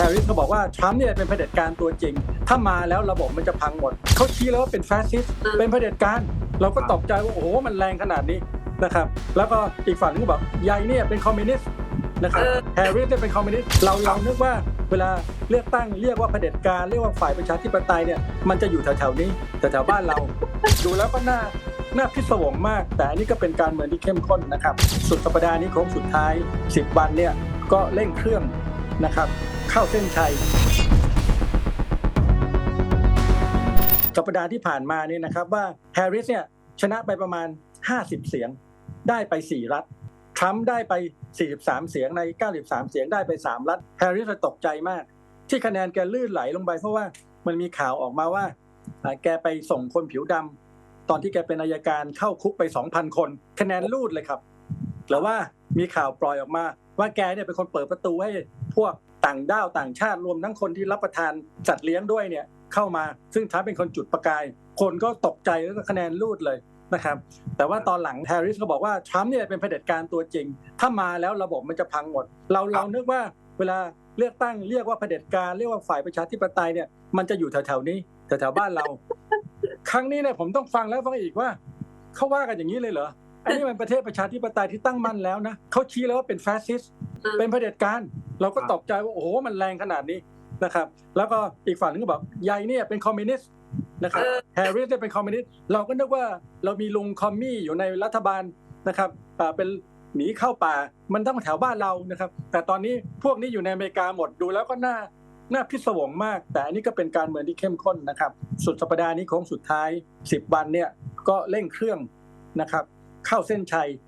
แฮร์ริสก็บอกว่าทรัมป์เนี่ยเป็นเผด็จการตัวจริง ถ้ามาแล้วระบบมันจะพังหมด เขาชี้แล้วว่าเป็นแฟสซิสต์อืมเป็นเผด็จการ เราก็ตกใจว่าโอ้โหมันแรงขนาดนี้นะครับ แล้วก็อีกฝั่งนึงก็บอกยายเนี่ยเป็นคอมมิวนิสต์นะครับเออแฮร์ริสเนี่ยเป็นคอมมิวนิสต์เราเรานึกว่าเวลาเลือกตั้งเรียกว่าเผด็จการเรียกว่าฝ่ายประชาธิปไตยเนี่ยมันจะอยู่แถวๆนี้แถวๆบ้านเรา ดูแล้วก็น่าน่าพิศวงมาก แต่อันนี้ก็เป็นการเมืองที่เข้มข้นนะครับ สุดสัปดาห์นี้โค้งสุดท้าย 10 วันเนี่ยก็เร่งเครื่อง นะครับ เข้าเส้นชัยสัปดาห์ที่ผ่านมาเนี่ยนะครับว่าแฮร์ริสเนี่ยชนะไปประมาณ 50 เสียง ได้ไป 4 รัฐทรัมป์ได้ไป 43 เสียงใน 93 เสียงได้ไป 3 รัฐแฮร์ริสตกใจมาก ที่คะแนนแกลื่นไหลลงไปเพราะว่ามันมีข่าวออกมาว่า แกไปส่งคนผิวดำตอนที่แกเป็นอายการเข้าคุกไป 2,000 คน คะแนนลูดเลยครับหรือว่า มีข่าวปล่อยออกมา ว่าแกเนี่ยเป็นคนเปิดประตูให้พวกต่างด้าวต่างชาติรวมทั้งคนที่รับประทานจัดเลี้ยงด้วยเนี่ยเข้ามาซึ่งทรัมป์เป็นคนจุดประกาย คนก็ตกใจแล้วก็คะแนนลูดเลยนะครับแต่ว่าตอนหลังแฮร์ริสก็บอกว่าทรัมป์เนี่ยเป็นเผด็จการตัวจริง ถ้ามาแล้วระบบมันจะพังหมด เราเรานึกว่าเวลาเลือกตั้งเรียกว่าเผด็จการเรียกว่าฝ่ายประชาธิปไตยเนี่ยมันจะอยู่แถวๆนี้แถวๆบ้านเรา ครั้งนี้เนี่ยผมต้องฟังแล้วฟังอีกว่าเขาว่ากันอย่างนี้เลยเหรอ อันนี้มันประเทศประชาธิปไตยที่ตั้งมั่นแล้วนะเขาชี้แล้วว่าเป็นแฟสซิสต์อืมเป็นเผด็จการ เราก็ตกใจว่าโอ้โหมันแรงขนาดนี้นะครับ แล้วก็อีกฝั่งนึงก็บอกยายเนี่ยเป็นคอมมิวนิสต์นะครับเออแฮร์ริสเนี่ยเป็นคอมมิวนิสต์เราก็นึกว่าเรามีลุงคอมมี่อยู่ในรัฐบาลนะครับอ่าเป็นหนีเข้าป่ามันต้องแถวบ้านเรานะครับ แต่ตอนนี้พวกนี้อยู่ในอเมริกาหมดดูแล้วก็น่าน่าพิศวงมาก แต่อันนี้ก็เป็นการเมืองที่เข้มข้นนะครับ สุดสัปดาห์นี้โค้งสุดท้าย 10 วันเนี่ยก็เร่งเครื่องนะครับ เข้าเส้นชัย